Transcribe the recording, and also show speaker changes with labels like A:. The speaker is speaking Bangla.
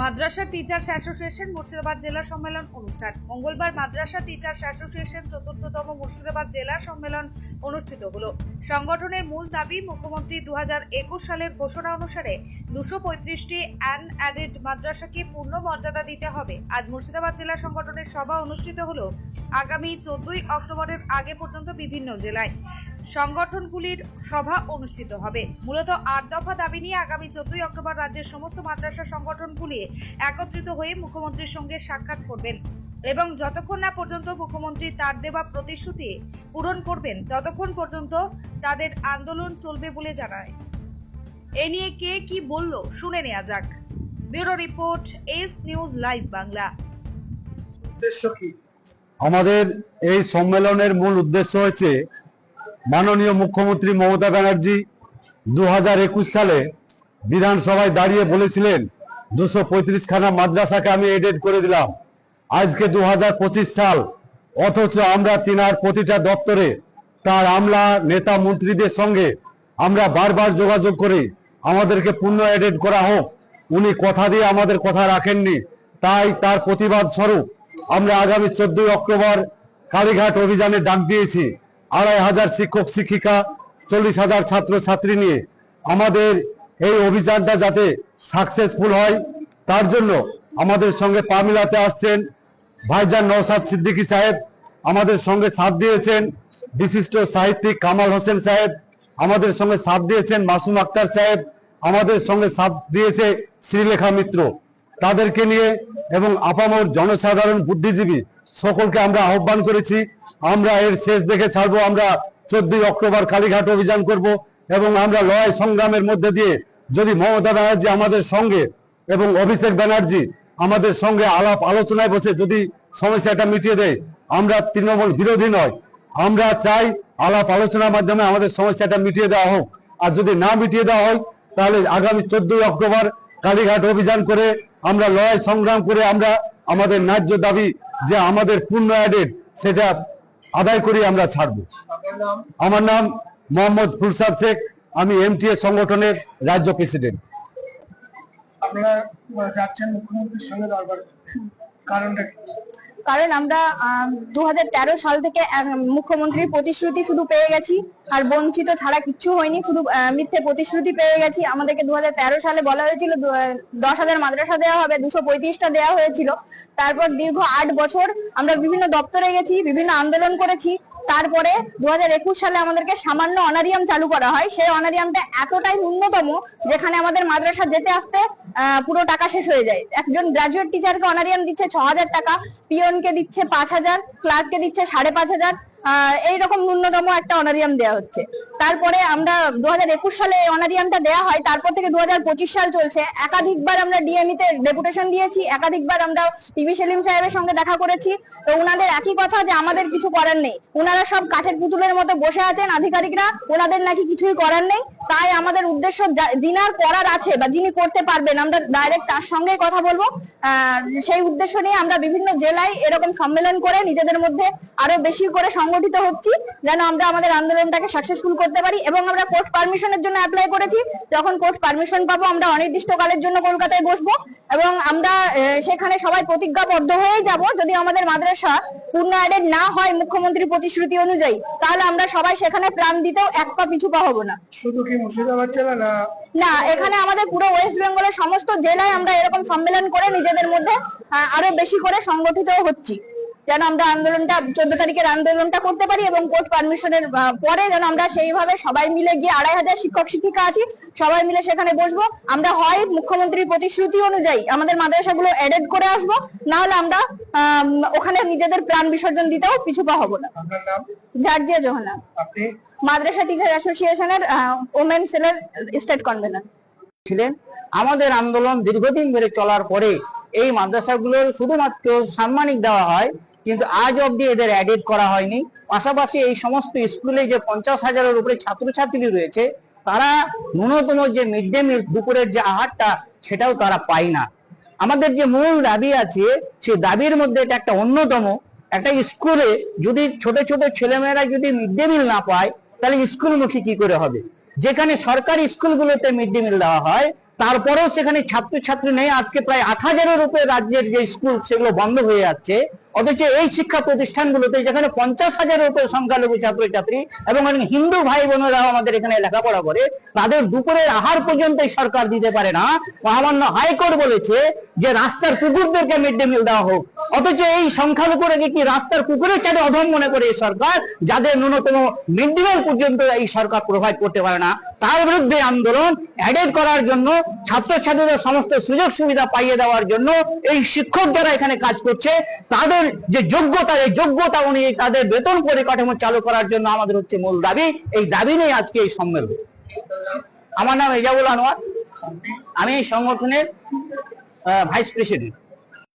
A: মাদ্রাসা টিচার্স অ্যাসোসিয়েশন মুর্শিদাবাদ জেলা সম্মেলন অনুষ্ঠান। মঙ্গলবার মাদ্রাসা টিচার্স অ্যাসোসিয়েশন চতুর্থতম মুর্শিদাবাদ জেলা সম্মেলন অনুষ্ঠিত হলো। সংগঠনের মূল দাবি, মুখ্যমন্ত্রী দু হাজার একুশ সালের ঘোষণা অনুসারে দুশো পঁয়ত্রিশটি অ্যান অ্যাডেড মাদ্রাসাকে পূর্ণ মর্যাদা দিতে হবে। আজ মুর্শিদাবাদ জেলা সংগঠনের সভা অনুষ্ঠিত হলো আগামী চোদ্দই অক্টোবরের আগে পর্যন্ত বিভিন্ন জেলায়। সংগঠনগুলির সভা অনুষ্ঠিত হবে। মূলত আট দফা দাবি নিয়ে আগামী চোদ্দই অক্টোবর রাজ্যের সমস্ত মাদ্রাসা সংগঠনগুলি একত্রিত হয়ে মুখ্যমন্ত্রীর সঙ্গে সাক্ষাৎ করবেন এবং যতক্ষণ না পর্যন্ত মুখ্যমন্ত্রী তার দেওয়া প্রতিশ্রুতি পূরণ করবেন ততক্ষণ পর্যন্ত তাদের আন্দোলন চলবে বলে জানায়। এ নিয়ে কে কি বলল শুনে নেওয়া যাক। Bureau report S News Live Bangla.
B: উদ্দেশ্য কি?
C: আমাদের এই সম্মেলনের মূল উদ্দেশ্য হচ্ছে মাননীয় মুখ্যমন্ত্রী মমতা ব্যানার্জি দু হাজার একুশ সালে বিধানসভায় দাঁড়িয়ে বলেছিলেন দুশো খানা মাদ্রাসাকে আমি এডেড করে দিলাম। আজকে দু হাজার পঁচিশ সাল, অথচ আমরা তিনার প্রতিটা দপ্তরে তার আমলা নেতা মন্ত্রীদের সঙ্গে আমরা বারবার যোগাযোগ করি। আমাদেরকে পূর্ণ এডেড করা হোক। উনি কথা দিয়ে আমাদের কথা রাখেননি। তাই তার প্রতিবাদ স্বরূপ আমরা আগামী চোদ্দই অক্টোবর কালীঘাট অভিযানে ডাক দিয়েছি। আড়াই হাজার শিক্ষক, শিক্ষিকা, চল্লিশ হাজার ছাত্র ছাত্রী নিয়ে। আমাদের এই অভিযানটা যাতে সাকসেসফুল হয়, তার জন্য আমাদের সঙ্গে পা মিলাতে আসছেন ভাইজান নৌসাদ সিদ্দিকী সাহেব, আমাদের সঙ্গে সাথ দিয়েছেন বিশিষ্ট সাহিত্যিক কামাল হোসেন সাহেব, আমাদের সঙ্গে সাথ দিয়েছেন মাসুম আক্তার সাহেব, আমাদের সঙ্গে সাথ দিয়েছে শ্রীলেখা মিত্র। তাদেরকে নিয়ে এবং আপামর জনসাধারণ বুদ্ধিজীবী সকলকে আমরা আহ্বান করেছি, আমরা এর শেষ দেখে ছাড়বো, আমরা চোদ্দই অক্টোবর কালীঘাট অভিযান করব। এবং আমরা লড়াই সংগ্রামের মধ্যে দিয়ে যদি মমতা ব্যানার্জি আমাদের সঙ্গে এবং অভিষেক ব্যানার্জি আমাদের সঙ্গে আলাপ আলোচনায় বসে যদি সমস্যাটা মিটিয়ে দেয়, আমরা তৃণমূল বিরোধী নয়। আমরা চাই আলাপ আলোচনার মাধ্যমে আমাদের সমস্যাটা মিটিয়ে দেওয়া হোক। আর যদি না মিটিয়ে দেওয়া হয়, তাহলে আগামী চোদ্দই অক্টোবর কালীঘাট অভিযান করে আমরা লড়াই সংগ্রাম করে আমরা আমাদের ন্যায্য দাবি যে আমাদের পূর্ণ অ্যাডেড সেটা আদায় করে আমরা ছাড়বো। আমার নাম মোহাম্মদ ফুরসাদ শেখ আমি এমটিএ সংগঠনের রাজ্য প্রেসিডেন্ট।
B: আপনারা যাচ্ছেন মুখ্যমন্ত্রীর সঙ্গে দরবার। কারণটা কি?
D: কারণ আমরা দুহাজার তেরো সাল থেকে মুখ্যমন্ত্রীর প্রতিশ্রুতি শুধু পেয়ে গেছি আর বঞ্চিত ছাড়া কিচ্ছু হয়নি শুধু আহ, মিথ্যে প্রতিশ্রুতি পেয়ে গেছি। আমাদেরকে দু হাজার তেরো সালে বলা হয়েছিল দশ হাজার মাদ্রাসা দেওয়া হবে দুশো পঁয়ত্রিশটা দেওয়া হয়েছিল। তারপর দীর্ঘ আট বছর আমরা বিভিন্ন দপ্তরে গেছি বিভিন্ন আন্দোলন করেছি তারপরে দু হাজার একুশ সালে আমাদেরকে সামান্য অনারিয়াম চালু করা হয়। সেই অনারিয়ামটা এতটাই ন্যূনতম যেখানে আমাদের মাদ্রাসা যেতে আসতে পুরো টাকা শেষ হয়ে যায়। একজন গ্রাজুয়েট টিচারকে অনারিয়াম দিচ্ছে ছ হাজার টাকা, পিয়নকে দিচ্ছে পাঁচ হাজার ক্লার্ককে দিচ্ছে সাড়ে পাঁচ হাজার এইরকম ন্যূনতম একটা অনারিয়াম দেওয়া হচ্ছে। তারপরে আমরা দু সালে অনারিয়ামটা দেওয়া হয়, তারপর থেকে দু সাল চলছে। একাধিকবার আমরা ডিএমই তে ডেপুটেশন দিয়েছি, একাধিকবার আমরা টিভি সেলিম সাহেবের সঙ্গে দেখা করেছি। তো উনাদের একই কথা যে আমাদের কিছু করার নেই। উনারা সব কাঠের পুতুলের মতো বসে আছেন আধিকারিকরা ওনাদের নাকি কিছুই করার নেই। তাই আমাদের উদ্দেশ্য যিনার করার আছে বা যিনি করতে পারবেন, আমরা ডাইরেক্ট তার সঙ্গেই কথা বলব। সেই উদ্দেশ্য নিয়ে আমরা বিভিন্ন জেলায় এরকম সম্মেলন করে নিজেদের মধ্যে আরও বেশি করে সংগঠিত হচ্ছি যেন আমরা আমাদের আন্দোলনটাকে সাকসেসফুল করতে পারি এবং আমরা কোর্ট পারমিশনের জন্য অ্যাপ্লাই করেছি। যখন কোর্ট পারমিশন পাবো আমরা অনির্দিষ্টকালের জন্য কলকাতায় বসবো এবং আমরা সেখানে সবাই প্রতিজ্ঞাবদ্ধ হয়ে যাব। যদি আমাদের মাদ্রাসা পূর্ণ অ্যাডেড না হয় মুখ্যমন্ত্রী প্রতিশ্রুতি অনুযায়ী তাহলে আমরা সবাই সেখানে প্রাণ দিতেও এক পা পিছু পা হব না।
B: শুধু কি মুর্শিদাবাদ জেলা না?
D: না এখানে আমাদের পুরো ওয়েস্ট বেঙ্গলের সমস্ত জেলায় আমরা এরকম সম্মেলন করে নিজেদের মধ্যে আরও বেশি করে সংগঠিত হচ্ছি। যেন আমরা আন্দোলনটা চোদ্দ তারিখের আন্দোলনটা করতে পারি এবং কোর্ট পারমিশনের পরে যেন আমরা সেইভাবে সবাই মিলে গিয়ে আড়াই হাজার শিক্ষক শিক্ষিকা আছি সবাই মিলে সেখানে বসবো। আমরা হয় মুখ্যমন্ত্রীর প্রতিশ্রুতি অনুযায়ী আমাদের মাদ্রাসাগুলো এডেড করে আসব না হলে আমরা ওখানে নিজেদের প্রাণ বিসর্জন দিতেও পিছু পা হব না। Georgia Johanna. মাদ্রাসা টিচার অ্যাসোসিয়েশনের ওমেন সেলের স্টেট কনভেনার
E: ছিলেন। আমাদের আন্দোলন দীর্ঘদিন ধরে চলার পরে এই মাদ্রাসাগুলোর শুধুমাত্র সাম্মানিক দেওয়া হয় কিন্তু আজ অবধি এদের অ্যাডেড করা হয়নি। পাশাপাশি এই সমস্ত স্কুলে যে পঞ্চাশ হাজারের উপরে ছাত্রছাত্রী রয়েছে, তারা ন্যূনতম যে মিড ডে মিল দুপুরের যে আহারটা, সেটাও তারা পায় না। আমাদের যে মূল দাবি আছে, সেই দাবির মধ্যে এটা একটা অন্যতম। একটা স্কুলে যদি ছোট ছোট ছেলেমেয়েরা যদি মিড ডে মিল না পায়, তাহলে স্কুলমুখী কি করে হবে? যেখানে সরকারি স্কুলগুলোতে মিড ডে মিল দেওয়া হয় তারপরেও সেখানে ছাত্রছাত্রী নেই। আজকে প্রায় আট হাজারের উপরে রাজ্যের যে স্কুল, সেগুলো বন্ধ হয়ে যাচ্ছে। অথচ এই শিক্ষা প্রতিষ্ঠানগুলোতে যেখানে পঞ্চাশ হাজারের উপরে সংখ্যালঘু ছাত্রছাত্রী এবং অনেক হিন্দু ভাই বোনেরাও আমাদের এখানে লেখাপড়া করে, তাদের দুপুরের আহার পর্যন্ত সরকার দিতে পারে না। মহামান্য হাইকোর্ট বলেছে যে রাস্তার কুকুরদেরকে মিড ডে মিল দেওয়া হোক। অথচ এই সংখ্যালঘুরা কি রাস্তার কুকুরের চাঁদে অধম মনে করে এই সরকার, যাদের ন্যূনতম মিড ডে মিল পর্যন্ত এই সরকার প্রোভাইড করতে পারে না? তার বিরুদ্ধে আন্দোলন অ্যাডেড করার জন্য ছাত্রছাত্রীদের সমস্ত সুযোগ সুবিধা পাইয়ে দেওয়ার জন্য এই শিক্ষক যারা এখানে কাজ করছে, তাদের যে যোগ্যতা, এই যোগ্যতা অনুযায়ী তাদের বেতন পরিকাঠামো চালু করার জন্য আমাদের হচ্ছে মূল দাবি। এই দাবি নিয়ে আজকে এই সম্মেলন। আমার নাম এজাবুল আনোয়ার। আমি এই সংগঠনের ভাইস প্রেসিডেন্ট